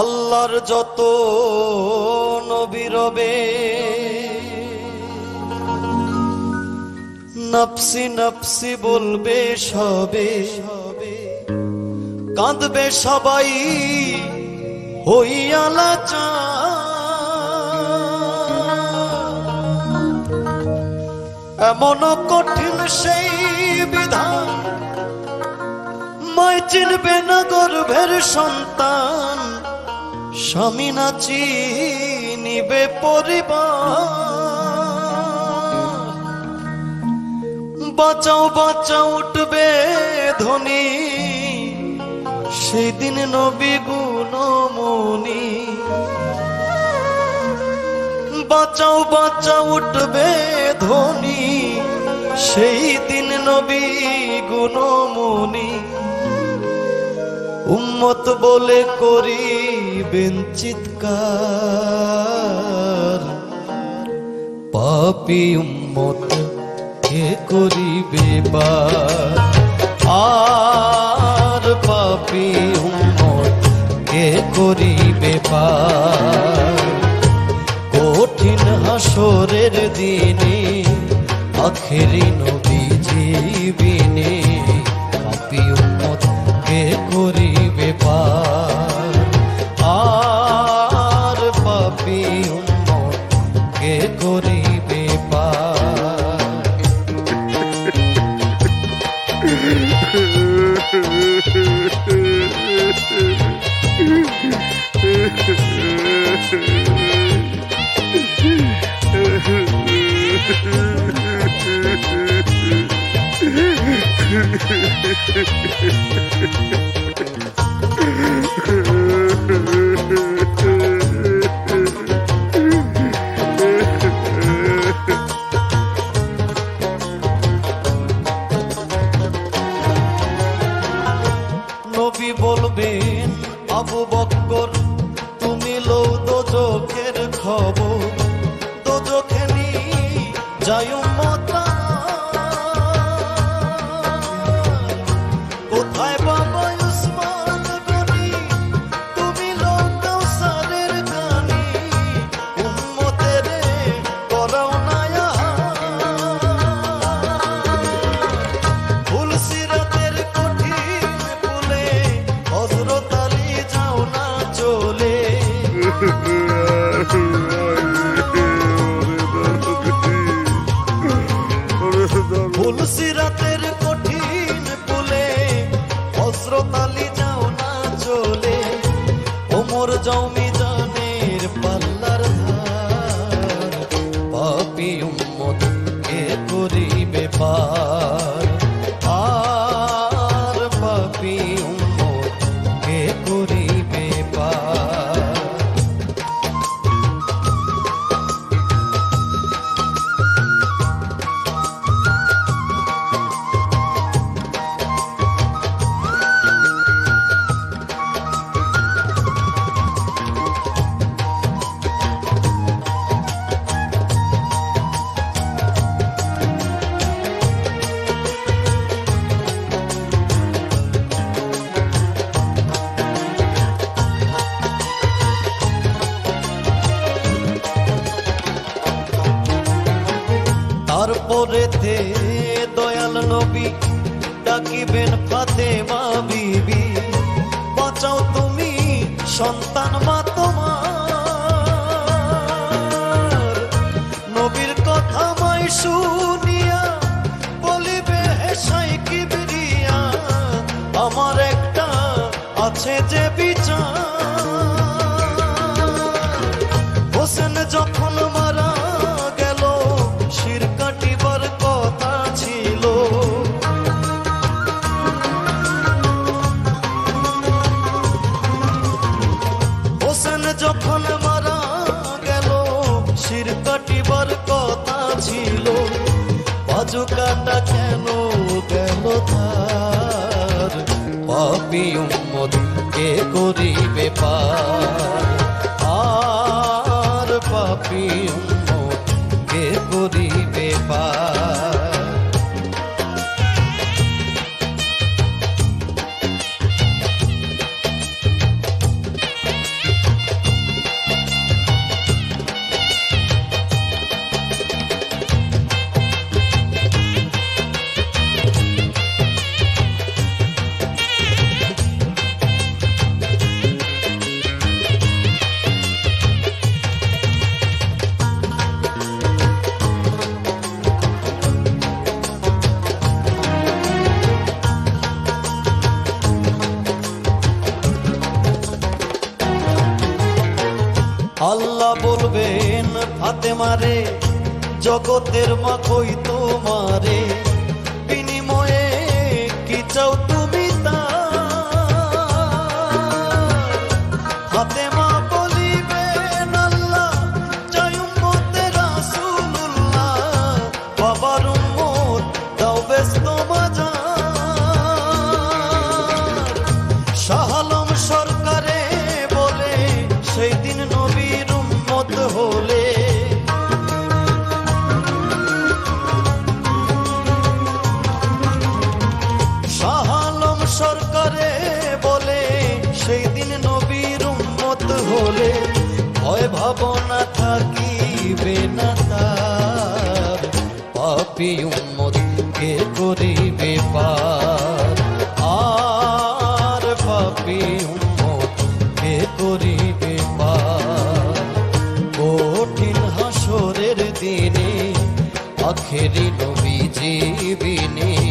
আল্লাহর যত নবী রবে, নফসি নফসি বলবে সবে, কাঁদবে সবাই হইয়ালা চা এমন কঠিন সেই বিধান মায় চিনবে না গর্ভের সন্তান। স্বামী না চিনিবে পরিবার। বাঁচাও বাঁচাও, উঠবে ধনী। সেই দিন নবী গুণমণি। বাঁচাও বাঁচাও, উঠবে ধনী। সেই দিন নবী গুণমণি। উম্মত বলে করিবেন চিৎকার। পাপি উম্মত কে করিবে আর পাপি উম্মত কে করিবে কঠিন হাসরের দিনে আখেরি নবী নবী বলবেন আবু বক্কর ফুল সিরাতের কঠিন ফুলে হজরত আলী যাও না চলে। ওমর জমি তারপরে দয়াল নবী, ডাকিবেন ফাতেমা বিবি। বাঁচাও তুমি সন্তান মা তোমার। নবীর কথা মাই শুনিয়া বলিবে হেসাই কিবরিয়া, আমার একটা আছে যে বিচার। হোসেন যখন মারা কাটা কেন গেল তার? পাপি উম্মত কে করিবে ফাতে মারে, জগতের মা কই তোমারে? বিনিময়ে কি চাও তুমি তা? হাতে মা বলিবেন আল্লাহ জয় উম্মতে রাসূলুল্লাহ। বাবার উম্মত, দাও ব্যস্ত মাজার শাহালম সরকারে বলে, সেই দিন হলে ভয় ভাবনা থাকিবে না তার। পাপি উম্মত কে করিবে পার? আর পাপি উম্মত কে করিবে পার? কঠিন হাসরের দিনে, আখেরি নবী জীবিনে